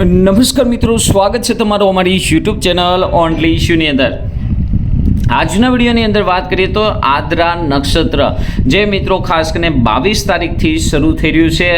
નમસ્કાર મિત્રો, સ્વાગત છે તમારું અમારી યુટ્યુબ ચેનલ ઓનલી ઇશ્યુની અંદર. આજના વિડીયોની અંદર વાત કરીએ તો આદ્રા નક્ષત્ર. જે મિત્રો ખાસ કરીને બાવીસ તારીખથી શરૂ થઈ રહ્યું છે.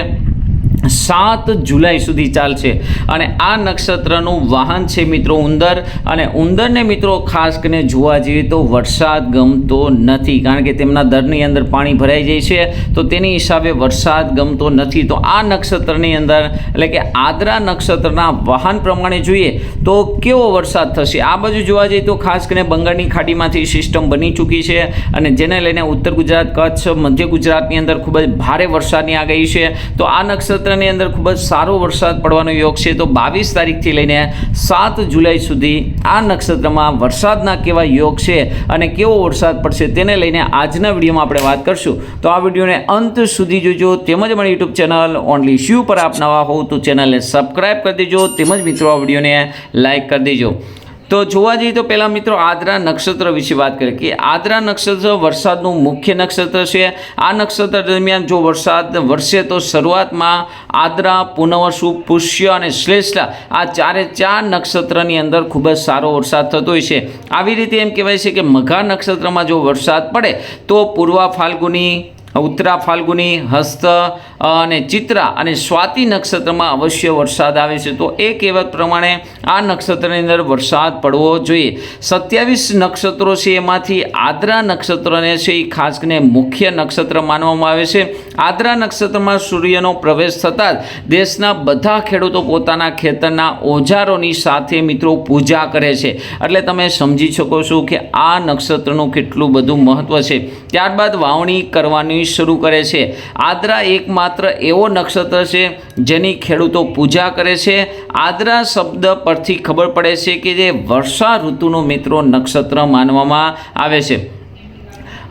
સાત જુલાઈ સુધી ચાલશે. અને આ નક્ષત્રનું વાહન છે મિત્રો ઉંદર. અને ઉંદરને મિત્રો ખાસ કરીને જોવા જઈએ તો વરસાદ ગમતો નથી. કારણ કે તેમના દરની અંદર પાણી ભરાઈ જાય છે. તો તેની હિસાબે વરસાદ ગમતો નથી. તો આ નક્ષત્રની અંદર, એટલે કે આદ્રા નક્ષત્રના વાહન પ્રમાણે જોઈએ તો કેવો વરસાદ થશે? આ બાજુ જોવા જઈએ તો ખાસ કરીને બંગાળની ખાડીમાંથી સિસ્ટમ બની ચૂકી છે. અને જેને લઈને ઉત્તર ગુજરાત, કચ્છ, મધ્ય ગુજરાતની અંદર ખૂબ જ ભારે વરસાદની આગાહી છે. તો આ નક્ષત્રની અંદર ખૂબ જ સારો વરસાદ પડવાનો યોગ છે, તો બાવીસ તારીખથી લઈને સાત જુલાઈ સુધી આ નક્ષત્રમાં વરસાદના કેવા યોગ છે અને કેવો વરસાદ પડશે તેને લઈને આજના વિડીયોમાં આપણે વાત કરશું. તો આ વિડીયોને અંત સુધી જોજો, તેમજ મારી યુટ્યુબ ચેનલ ઓનલી શ્યુ પર આપ નવા તો ચેનલને સબસ્ક્રાઈબ કરી દેજો, તેમજ મિત્રો આ વિડીયોને લાઈક કરી દેજો. તો જોવા જઈએ તો પહેલાં મિત્રો આદ્રા નક્ષત્ર વિશે વાત કરીએ કે આદ્રા નક્ષત્ર વરસાદનું મુખ્ય નક્ષત્ર છે. આ નક્ષત્ર દરમિયાન જો વરસાદ વરસે તો શરૂઆતમાં આદ્રા, પુનવસુ, પુષ્ય અને શ્લેષ્ઠા આ ચારે ચાર નક્ષત્રની અંદર ખૂબ જ સારો વરસાદ થતો હોય છે. આવી રીતે એમ કહેવાય છે કે મઘા નક્ષત્રમાં જો વરસાદ પડે તો પૂર્વા ફાલ્ગુની, ઉત્તરા ફાલ્ગુની, હસ્ત અને ચિત્રા અને સ્વાતિ નક્ષત્રમાં અવશ્ય વરસાદ આવે છે. તો એ કહેવત પ્રમાણે આ નક્ષત્રની અંદર વરસાદ પડવો જોઈએ. સત્યાવીસ નક્ષત્રો છે, એમાંથી આદ્રા નક્ષત્રને છે, એ ખાસ કરીને મુખ્ય નક્ષત્ર માનવામાં આવે છે. આદ્રા નક્ષત્રમાં સૂર્યનો પ્રવેશ થતાં જ દેશના બધા ખેડૂતો પોતાના ખેતરના ઓજારોની સાથે મિત્રો પૂજા કરે છે. એટલે તમે સમજી શકો છો કે આ નક્ષત્રનું કેટલું બધું મહત્ત્વ છે. ત્યારબાદ વાવણી કરવાની શરૂ કરે છે. આદ્રા એકમાત્ર એવો નક્ષત્ર છે જેની ખેડૂતો પૂજા કરે છે. આદ્રા શબ્દ પરથી ખબર પડે છે કે જે વર્ષા ઋતુનો મિત્રો નક્ષત્ર માનવામાં આવે છે.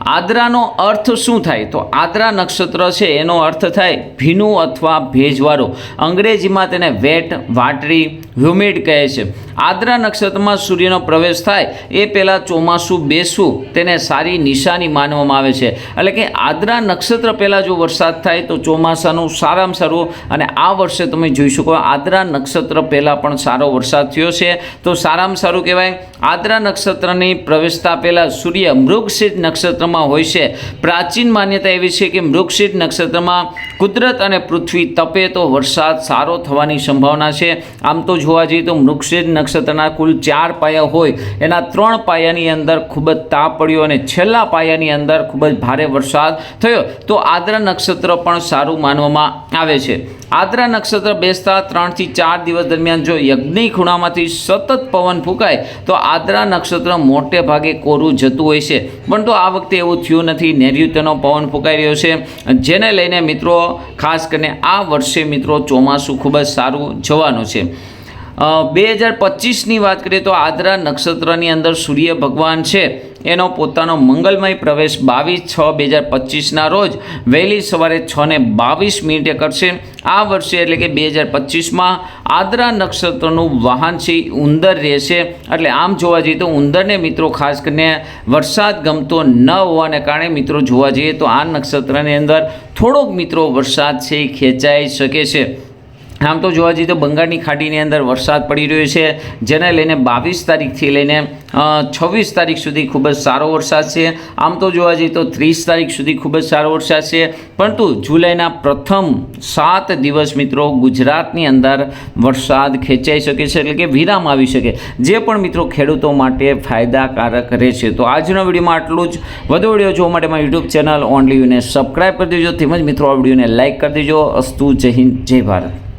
આદ્રાનો અર્થ શું થાય? તો આદ્રા નક્ષત્ર છે એનો અર્થ થાય ભીનું અથવા ભેજવાળો. અંગ્રેજીમાં તેને વેટ, વાટરી હ્યુમિડ કહે છે. આદ્રા નક્ષત્રમાં સૂર્યનો પ્રવેશ થાય એ પહેલાં ચોમાસું બેસવું તેને સારી નિશાની માનવામાં આવે છે. એટલે કે આદ્રા નક્ષત્ર પહેલાં જો વરસાદ થાય તો ચોમાસાનું સારામાં સારું અને આ વર્ષે તમે જોઈ શકો આદ્રા નક્ષત્ર પહેલાં પણ સારો વરસાદ થયો છે. તો સારામાં સારું કહેવાય, આદ્રા નક્ષત્રની પ્રવેશતા પહેલાં સૂર્ય મૃગશીત નક્ષત્રમાં હોય છે. પ્રાચીન માન્યતા એવી છે કે મૃગશીત નક્ષત્રમાં કુદરત અને પૃથ્વી તપે તો વરસાદ સારો થવાની સંભાવના છે. આમ તો જોવા જઈએ તો મૃગશીર નક્ષત્રના કુલ ચાર પાયા હોય. એના ત્રણ પાયાની અંદર ખૂબ જ તાપ પડ્યો અને છેલ્લા પાયાની અંદર ખૂબ જ ભારે વરસાદ થયો. તો આદ્રા નક્ષત્ર પણ સારું માનવામાં આવે છે. આદ્રા નક્ષત્ર બેસતા ત્રણથી ચાર દિવસ દરમિયાન જો યજ્ઞની ખૂણામાંથી સતત પવન ફૂંકાય, તો આદ્રા નક્ષત્ર મોટે ભાગે કોરું જતું હોય છે. પણ તો આ વખતે એવું થયું નથી. નૈઋત્યનો પવન ફૂંકાઈ રહ્યો છે. જેને લઈને મિત્રો, ખાસ કરીને આ વર્ષે મિત્રો, ચોમાસું ખૂબ જ સારું જવાનું છે. બે હજાર પચીસની વાત કરીએ તો આદ્રા નક્ષત્રની અંદર સૂર્ય ભગવાન છે. એનો પોતાનો મંગલમય પ્રવેશ બાવીસ છ બે હજાર પચીસના રોજ વહેલી સવારે છ ને બાવીસ મિનિટે કરશે. આ વર્ષે એટલે કે બે હજાર પચીસમાં આદ્રા નક્ષત્રનું વાહન છે ઉંદર રહેશે. એટલે આમ જોવા જઈએ તો ઉંદરને મિત્રો ખાસ કરીને વરસાદ ગમતો ન હોવાને કારણે મિત્રો જોવા જઈએ તો આ નક્ષત્રની અંદર થોડોક મિત્રો વરસાદ છે એ ખેંચાઈ શકે છે. આમ તો જોવા જઈએ તો બંગાળની ખાડીની અંદર વરસાદ પડી રહ્યો છે, જેને લઈને બાવીસ તારીખથી લઈને છવ્વીસ તારીખ સુધી ખૂબ જ સારો વરસાદ છે. આમ તો જોવા જઈએ તો ત્રીસ તારીખ સુધી ખૂબ જ સારો વરસાદ છે. પરંતુ જુલાઈના પ્રથમ સાત દિવસ મિત્રો ગુજરાતની અંદર વરસાદ ખેંચાઈ શકે છે એટલે કે વિરામ આવી શકે. જે પણ મિત્રો ખેડૂતો માટે ફાયદાકારક રહેશે. તો આજના વિડીયોમાં આટલું જ. વધુ વીડિયો જોવા માટે મારી યુટ્યુબ ચેનલ ઓનલી યુને સબસ્ક્રાઈબ કરી દેજો. તેમજ મિત્રો આ વિડીયોને લાઇક કરી દેજો. અસ્તુ જય હિન્દ, જય ભારત.